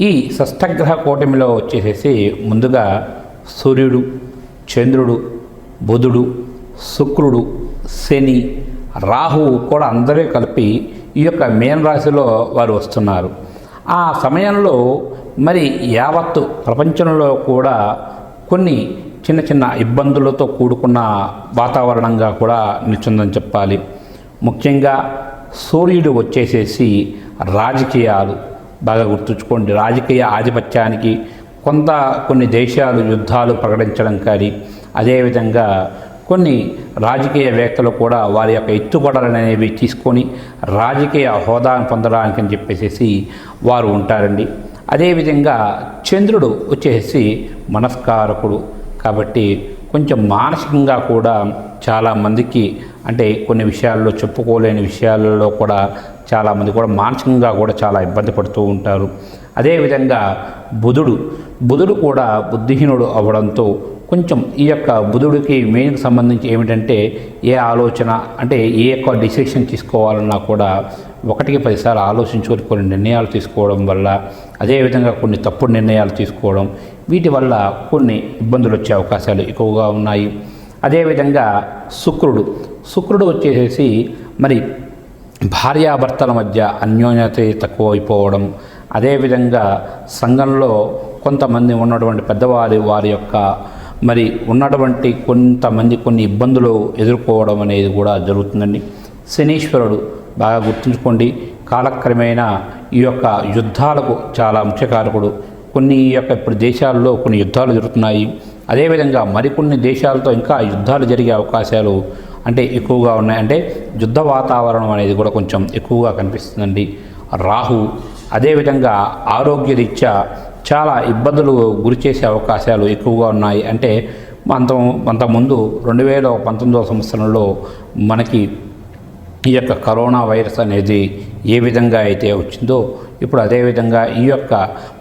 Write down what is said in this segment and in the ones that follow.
ఈ షష్టగ్రహ కూటమిలో వచ్చేసేసి ముందుగా సూర్యుడు చంద్రుడు బుధుడు శుక్రుడు శని రాహువు కూడా అందరూ కలిపి ఈ యొక్క మీనరాశిలో వారు వస్తున్నారు. ఆ సమయంలో మరి యావత్తు ప్రపంచంలో కూడా కొన్ని చిన్న చిన్న ఇబ్బందులతో కూడుకున్న వాతావరణంగా కూడా నిల్చుందని చెప్పాలి. ముఖ్యంగా సూర్యుడు వచ్చేసేసి రాజకీయాలు బాగా గుర్తుంచుకోండి. రాజకీయ ఆధిపత్యానికి కొంత కొన్ని దేశాలు యుద్ధాలు ప్రకటించడం కానీ అదేవిధంగా కొన్ని రాజకీయవేత్తలు కూడా వారి యొక్క ఎత్తుగడలు అనేవి తీసుకొని రాజకీయ హోదాను పొందడానికి అని చెప్పేసి వారు ఉంటారండి. అదేవిధంగా చంద్రుడు వచ్చేసి మనస్కారకుడు. కాబట్టి కొంచెం మానసికంగా కూడా చాలామందికి అంటే కొన్ని విషయాల్లో చెప్పుకోలేని విషయాలలో కూడా చాలామంది కూడా మానసికంగా కూడా చాలా ఇబ్బంది పడుతూ ఉంటారు. అదేవిధంగా బుధుడు బుధుడు కూడా బుద్ధిహీనుడు అవ్వడంతో కొంచెం ఈ యొక్క బుధుడికి మెయిన్కి సంబంధించి ఏమిటంటే ఏ ఆలోచన అంటే ఏ యొక్క డిసిషన్ తీసుకోవాలన్నా కూడా ఒకటికి పదిసార్లు ఆలోచించుకొని కొన్ని నిర్ణయాలు తీసుకోవడం వల్ల అదేవిధంగా కొన్ని తప్పుడు నిర్ణయాలు తీసుకోవడం వీటి వల్ల కొన్ని ఇబ్బందులు వచ్చే అవకాశాలు ఎక్కువగా ఉన్నాయి. అదేవిధంగా శుక్రుడు శుక్రుడు వచ్చేసేసి మరి భార్యాభర్తల మధ్య అన్యోన్యత తక్కువ అయిపోవడం అదేవిధంగా సంఘంలో కొంతమంది ఉన్నటువంటి పెద్దవారి వారి యొక్క మరి ఉన్నటువంటి కొంతమంది కొన్ని ఇబ్బందులు ఎదుర్కోవడం అనేది కూడా జరుగుతుందండి. శనీశ్వరుడు బాగా గుర్తుంచుకోండి. కాలక్రమేణా ఈ యొక్క యుద్ధాలకు చాలా ముఖ్యకారకుడు కొన్ని ఈ యొక్క ఇప్పుడు దేశాల్లో కొన్ని యుద్ధాలు జరుగుతున్నాయి. అదేవిధంగా మరికొన్ని దేశాలతో ఇంకా యుద్ధాలు జరిగే అవకాశాలు అంటే ఎక్కువగా ఉన్నాయి. అంటే యుద్ధ వాతావరణం అనేది కూడా కొంచెం ఎక్కువగా కనిపిస్తుందండి. రాహు అదేవిధంగా ఆరోగ్యరీత్యా చాలా ఇబ్బందులు గురి చేసే అవకాశాలు ఎక్కువగా ఉన్నాయి. అంటే అంత అంతకుముందు రెండు వేల పంతొమ్మిదవ సంవత్సరంలో మనకి ఈ యొక్క కరోనా వైరస్ అనేది ఏ విధంగా అయితే వచ్చిందో ఇప్పుడు అదేవిధంగా ఈ యొక్క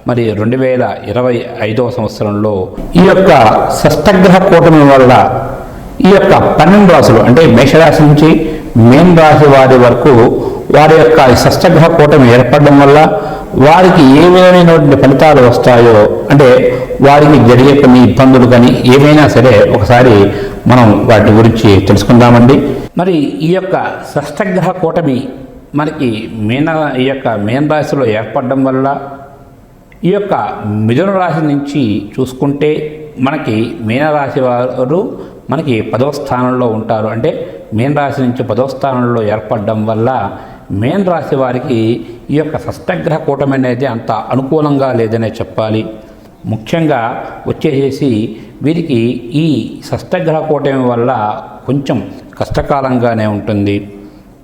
మరి రెండు వేల ఇరవై ఐదవ సంవత్సరంలో ఈ యొక్క షష్టగ్రహ కూటమి వల్ల ఈ యొక్క పన్నెండు రాశులు అంటే మేషరాశి నుంచి మేన్ రాశి వారి వరకు వారి యొక్క షష్టగ్రహ కూటమి ఏర్పడడం వల్ల వారికి ఏ విధమైనటువంటి ఫలితాలు వస్తాయో అంటే వారికి జరిగే కొన్ని ఇబ్బందులు కానీ ఏమైనా సరే ఒకసారి మనం వాటి గురించి తెలుసుకుందామండి. మరి ఈ యొక్క షష్టగ్రహ కూటమి మనకి మీన ఈ యొక్క మీన రాశిలో ఏర్పడడం వల్ల ఈ యొక్క మిథున రాశి నుంచి చూసుకుంటే మనకి మీనరాశి వారు మనకి పదవ స్థానంలో ఉంటారు. అంటే మేన్ రాశి నుంచి పదవ స్థానంలో ఏర్పడడం వల్ల మేన్ రాశి వారికి ఈ యొక్క షష్టగ్రహ కూటమి అనేది అంత అనుకూలంగా లేదనే చెప్పాలి. ముఖ్యంగా వచ్చేసేసి వీరికి ఈ షష్టగ్రహ కూటమి వల్ల కొంచెం కష్టకాలంగానే ఉంటుంది.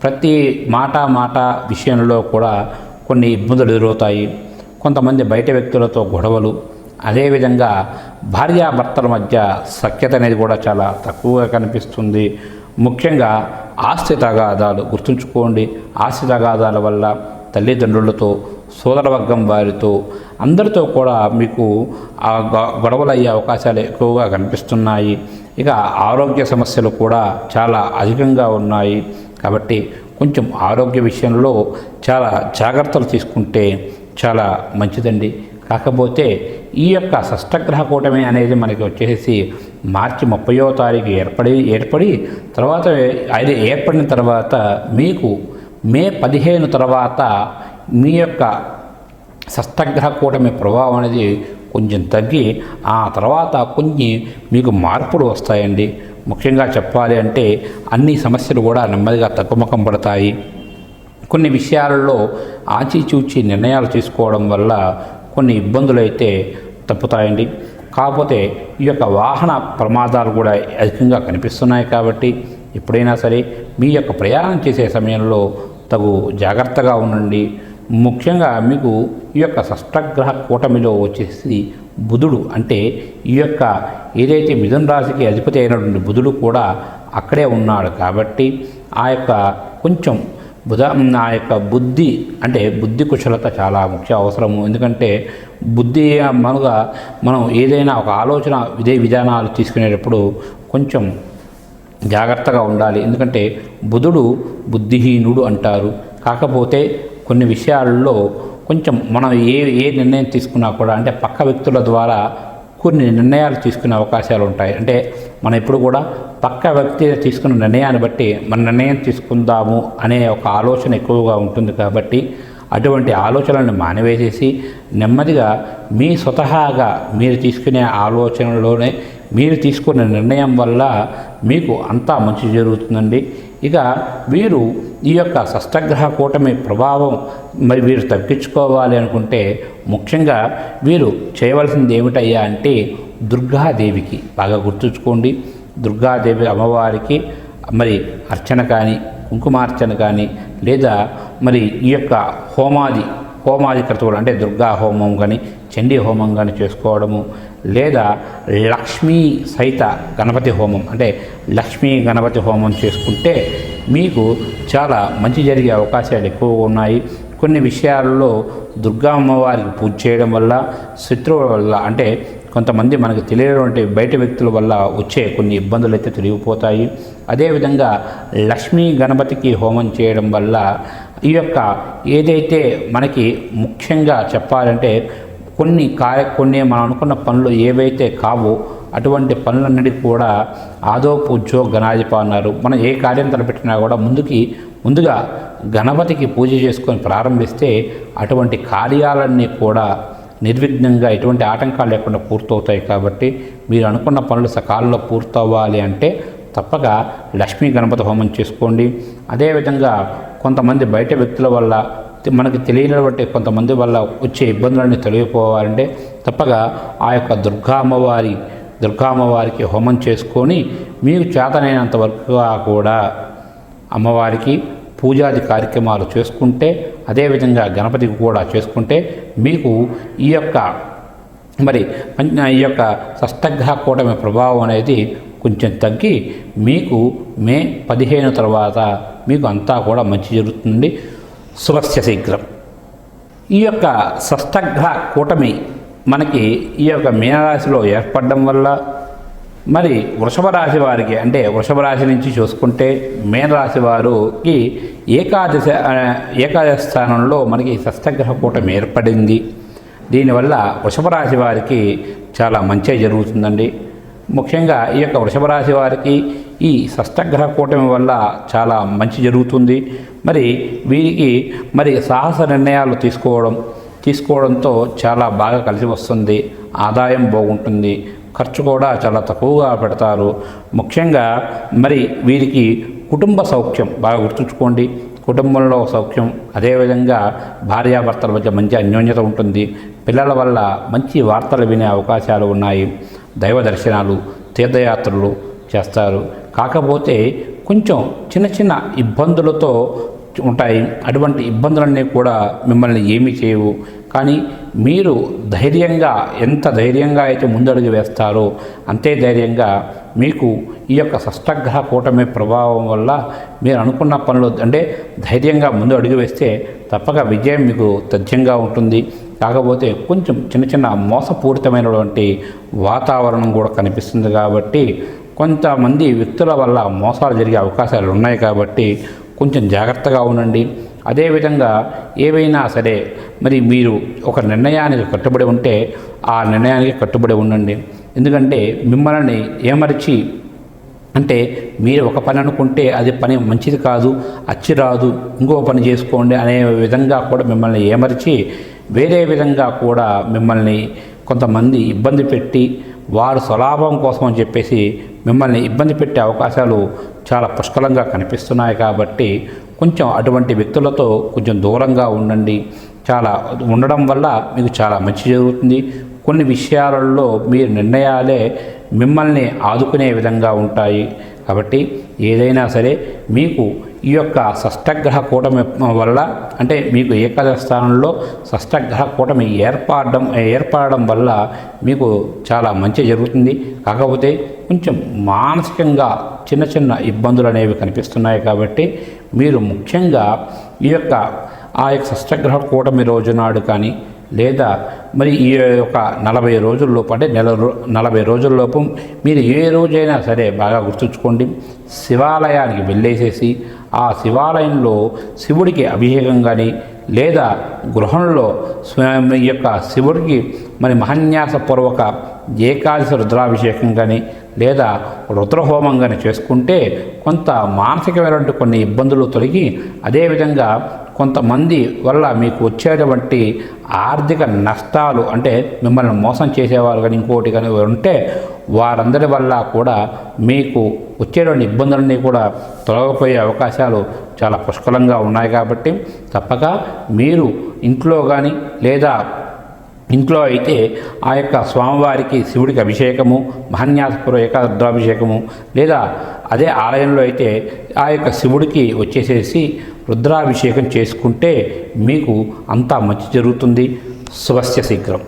ప్రతి మాట మాట విషయంలో కూడా కొన్ని ఇబ్బందులు ఎదురవుతాయి. కొంతమంది బయట వ్యక్తులతో గొడవలు అదేవిధంగా భార్యాభర్తల మధ్య సఖ్యత అనేది కూడా చాలా తక్కువగా కనిపిస్తుంది. ముఖ్యంగా ఆస్తి తగాదాలు గుర్తుంచుకోండి. ఆస్తి తగాదాల వల్ల తల్లిదండ్రులతో సోదరవర్గం వారితో అందరితో కూడా మీకు ఆ గొ- గొడవలు అయ్యే అవకాశాలు ఎక్కువగా కనిపిస్తున్నాయి. ఇక ఆరోగ్య సమస్యలు కూడా చాలా అధికంగా ఉన్నాయి. కాబట్టి కొంచెం ఆరోగ్య విషయంలో చాలా జాగ్రత్తలు తీసుకుంటే చాలా మంచిదండి. కాకపోతే ఈ యొక్క షష్టగ్రహ కూటమి అనేది మనకి వచ్చేసి మార్చి ముప్పయో తారీఖు ఏర్పడి ఏర్పడి తర్వాత అది ఏర్పడిన తర్వాత మీకు మే పదిహేను తర్వాత మీ యొక్క షష్టగ్రహ కూటమి ప్రభావం అనేది కొంచెం తగ్గి ఆ తర్వాత కొన్ని మీకు మార్పులు వస్తాయండి. ముఖ్యంగా చెప్పాలి అంటే అన్ని సమస్యలు కూడా నెమ్మదిగా తగ్గుముఖం పడతాయి. కొన్ని విషయాలలో ఆచిచూచి నిర్ణయాలు తీసుకోవడం వల్ల కొన్ని ఇబ్బందులు అయితే తప్పుతాయండి. కాకపోతే ఈ యొక్క వాహన ప్రమాదాలు కూడా అధికంగా కనిపిస్తున్నాయి కాబట్టి ఎప్పుడైనా సరే మీ యొక్క ప్రయాణం చేసే సమయంలో తగు జాగ్రత్తగా ఉండండి. ముఖ్యంగా మీకు ఈ యొక్క షష్టగ్రహ కూటమిలో వచ్చేసి బుధుడు అంటే ఈ యొక్క ఏదైతే మిథున రాశికి అధిపతి అయినటువంటి బుధుడు కూడా అక్కడే ఉన్నాడు కాబట్టి ఆ యొక్క కొంచెం బుధ నా యొక్క బుద్ధి అంటే బుద్ధి కుశలత చాలా ముఖ్య అవసరము. ఎందుకంటే బుద్ధి మనగా మనం ఏదైనా ఒక ఆలోచన ఇదే విధానాలు తీసుకునేటప్పుడు కొంచెం జాగ్రత్తగా ఉండాలి. ఎందుకంటే బుధుడు బుద్ధిహీనుడు అంటారు. కాకపోతే కొన్ని విషయాల్లో కొంచెం మనం ఏ ఏ నిర్ణయం తీసుకున్నా కూడా అంటే పక్క వ్యక్తుల ద్వారా కొన్ని నిర్ణయాలు తీసుకునే అవకాశాలు ఉంటాయి. అంటే మనం ఎప్పుడు కూడా పక్క వ్యక్తి తీసుకున్న నిర్ణయాన్ని బట్టి మన నిర్ణయం తీసుకుందాము అనే ఒక ఆలోచన ఎక్కువగా ఉంటుంది కాబట్టి అటువంటి ఆలోచనలను మానివేసేసి నెమ్మదిగా మీ స్వతహాగా మీరు తీసుకునే ఆలోచనలోనే మీరు తీసుకున్న నిర్ణయం వల్ల మీకు అంతా మంచి జరుగుతుందండి. ఇక వీరు ఈ యొక్క షష్టగ్రహ కూటమి ప్రభావం మరి వీరు తగ్గించుకోవాలి అనుకుంటే ముఖ్యంగా వీరు చేయవలసింది ఏమిటయ్యా అంటే దుర్గాదేవికి బాగా గుర్తుంచుకోండి. దుర్గాదేవి అమ్మవారికి మరి అర్చన కానీ కుంకుమార్చన కానీ లేదా మరి ఈ యొక్క హోమాది హోమాది క్రతువులు అంటే దుర్గా హోమం కానీ చండీ హోమం కానీ చేసుకోవడము లేదా లక్ష్మీ సహిత గణపతి హోమం అంటే లక్ష్మీ గణపతి హోమం చేసుకుంటే మీకు చాలా మంచి జరిగే అవకాశాలు ఎక్కువగా ఉన్నాయి. కొన్ని విషయాల్లో దుర్గా అమ్మవారికి పూజ చేయడం వల్ల శత్రువుల వల్ల అంటే కొంతమంది మనకు తెలియనటువంటి బయట వ్యక్తుల వల్ల వచ్చే కొన్ని ఇబ్బందులు అయితే తొలగిపోతాయి. అదేవిధంగా లక్ష్మీ గణపతికి హోమం చేయడం వల్ల ఈ యొక్క ఏదైతే మనకి ముఖ్యంగా చెప్పాలంటే కొన్ని కార్య కొన్ని మనం అనుకున్న పనులు ఏవైతే కావో అటువంటి పనులన్నిటికీ కూడా ఆదో పూజో గణాధిప అన్నారు. మనం ఏ కార్యం తలపెట్టినా కూడా ముందుకి ముందుగా గణపతికి పూజ చేసుకొని ప్రారంభిస్తే అటువంటి కార్యాలన్నీ కూడా నిర్విఘ్నంగా ఎటువంటి ఆటంకాలు లేకుండా పూర్తవుతాయి కాబట్టి మీరు అనుకున్న పనులు సకాలంలో పూర్తవ్వాలి అంటే తప్పక లక్ష్మీ గణపతి హోమం చేసుకోండి. అదేవిధంగా కొంతమంది బయట వ్యక్తుల వల్ల మనకి తెలియనటువంటి కొంతమంది వల్ల వచ్చే ఇబ్బందులన్నీ తొలగిపోవాలంటే తప్పక ఆ యొక్క దుర్గా అమ్మవారి దుర్గా అమ్మవారికి హోమం చేసుకొని మీకు చేతనైనంత వరకుగా కూడా అమ్మవారికి పూజాది కార్యక్రమాలు చేసుకుంటే అదేవిధంగా గణపతికి కూడా చేసుకుంటే మీకు ఈ యొక్క మరి ఈ యొక్క షష్టగ్రహ కూటమి ప్రభావం అనేది కొంచెం తగ్గి మీకు మే పదిహేను తర్వాత మీకు అంతా కూడా మంచి జరుగుతుంది. శుభస్య శీఘ్రం. ఈ యొక్క షష్టగ్రహ కూటమి మనకి ఈ యొక్క మీనరాశిలో ఏర్పడడం వల్ల మరి వృషభ రాశి వారికి అంటే వృషభ రాశి నుంచి చూసుకుంటే మీనరాశి వారికి ఏకాదశ ఏకాదశ స్థానంలో మనకి షష్టగ్రహ కూటమి ఏర్పడింది. దీనివల్ల వృషభ రాశి వారికి చాలా మంచి జరుగుతుందండి. ముఖ్యంగా ఈ యొక్క వృషభ రాశి వారికి ఈ షష్టగ్రహ కూటమి వల్ల చాలా మంచి జరుగుతుంది. మరి వీరికి మరి సాహస నిర్ణయాలు తీసుకోవడం తీసుకోవడంతో చాలా బాగా కలిసి వస్తుంది. ఆదాయం బాగుంటుంది. ఖర్చు కూడా చాలా తక్కువగా పెడతారు. ముఖ్యంగా మరి వీరికి కుటుంబ సౌఖ్యం బాగా గుర్తుంచుకోండి. కుటుంబంలో సౌఖ్యం అదేవిధంగా భార్యాభర్తల మధ్య మంచి అన్యోన్యత ఉంటుంది. పిల్లల వల్ల మంచి వార్తలు వినే అవకాశాలు ఉన్నాయి. దైవ దర్శనాలు తీర్థయాత్రలు చేస్తారు. కాకపోతే కొంచెం చిన్న చిన్న ఇబ్బందులతో ఉంటాయి. అటువంటి ఇబ్బందులన్నీ కూడా మిమ్మల్ని ఏమీ చేయవు. కానీ మీరు ధైర్యంగా ఎంత ధైర్యంగా అయితే ముందడుగు వేస్తారో అంతే ధైర్యంగా మీకు ఈ యొక్క షష్టగ్రహ కూటమి ప్రభావం వల్ల మీరు అనుకున్న పనులు అంటే ధైర్యంగా ముందు అడుగు వేస్తే తప్పక విజయం మీకు తథ్యంగా ఉంటుంది. కాకపోతే కొంచెం చిన్న చిన్న మోసపూరితమైనటువంటి వాతావరణం కూడా కనిపిస్తుంది కాబట్టి కొంతమంది వ్యక్తుల వల్ల మోసాలు జరిగే అవకాశాలు ఉన్నాయి కాబట్టి కొంచెం జాగ్రత్తగా ఉండండి. అదేవిధంగా ఏవైనా సరే మరి మీరు ఒక నిర్ణయానికి కట్టుబడి ఉంటే ఆ నిర్ణయానికి కట్టుబడి ఉండండి. ఎందుకంటే మిమ్మల్ని ఏమర్చి అంటే మీరు ఒక పని అనుకుంటే అది పని మంచిది కాదు అచ్చి రాదు ఇంకో పని చేసుకోండి అనే విధంగా కూడా మిమ్మల్ని ఏమర్చి వేరే విధంగా కూడా మిమ్మల్ని కొంతమంది ఇబ్బంది పెట్టి వారు స్వలాభం కోసం అని చెప్పేసి మిమ్మల్ని ఇబ్బంది పెట్టే అవకాశాలు చాలా పుష్కలంగా కనిపిస్తున్నాయి కాబట్టి కొంచెం అటువంటి వ్యక్తులతో కొంచెం దూరంగా ఉండండి. చాలా ఉండడం వల్ల మీకు చాలా మంచి జరుగుతుంది. కొన్ని విషయాలలో మీ నిర్ణయాలే మిమ్మల్ని ఆదుకునే విధంగా ఉంటాయి. కాబట్టి ఏదైనా సరే మీకు ఈ యొక్క షష్టగ్రహ కూటమి వల్ల అంటే మీకు ఏకాదశ స్థానంలో షష్టగ్రహ కూటమి ఏర్పడడం ఏర్పడడం వల్ల మీకు చాలా మంచి జరుగుతుంది. కాకపోతే కొంచెం మానసికంగా చిన్న చిన్న ఇబ్బందులు అనేవి కనిపిస్తున్నాయి కాబట్టి మీరు ముఖ్యంగా ఈ యొక్క ఆ యొక్క షష్టగ్రహ కూటమి రోజు నాడు కానీ లేదా మరి ఈ యొక్క నలభై రోజుల్లోపు అంటే నెల నలభై రోజుల్లోపు మీరు ఏ రోజైనా సరే బాగా గుర్తుంచుకోండి. శివాలయానికి వెళ్ళేసేసి ఆ శివాలయంలో శివుడికి అభిషేకం కానీ లేదా గృహంలో స్వామి ఈ యొక్క శివుడికి మరి మహన్యాసపూర్వక ఏకాదశి రుద్రాభిషేకం కానీ లేదా రుద్రహోమం కానీ చేసుకుంటే కొంత మానసికమైనటువంటి కొన్ని ఇబ్బందులు తొలగి అదేవిధంగా కొంతమంది వల్ల మీకు వచ్చేటువంటి ఆర్థిక నష్టాలు అంటే మిమ్మల్ని మోసం చేసేవారు కానీ ఇంకోటి కానీ ఉంటే వారందరి వల్ల కూడా మీకు వచ్చేటువంటి ఇబ్బందులన్నీ కూడా తొలగిపోయే అవకాశాలు చాలా పుష్కలంగా ఉన్నాయి కాబట్టి తప్పక మీరు ఇంట్లో కానీ లేదా ఇంట్లో అయితే ఆ యొక్క స్వామివారికి శివుడికి అభిషేకము మహన్యాసపుర ఏకాద్రాభిషేకము లేదా అదే ఆలయంలో అయితే ఆ యొక్క శివుడికి వచ్చేసేసి రుద్రాభిషేకం చేసుకుంటే మీకు అంతా మంచి జరుగుతుంది. శుభస్య శీఘ్రం.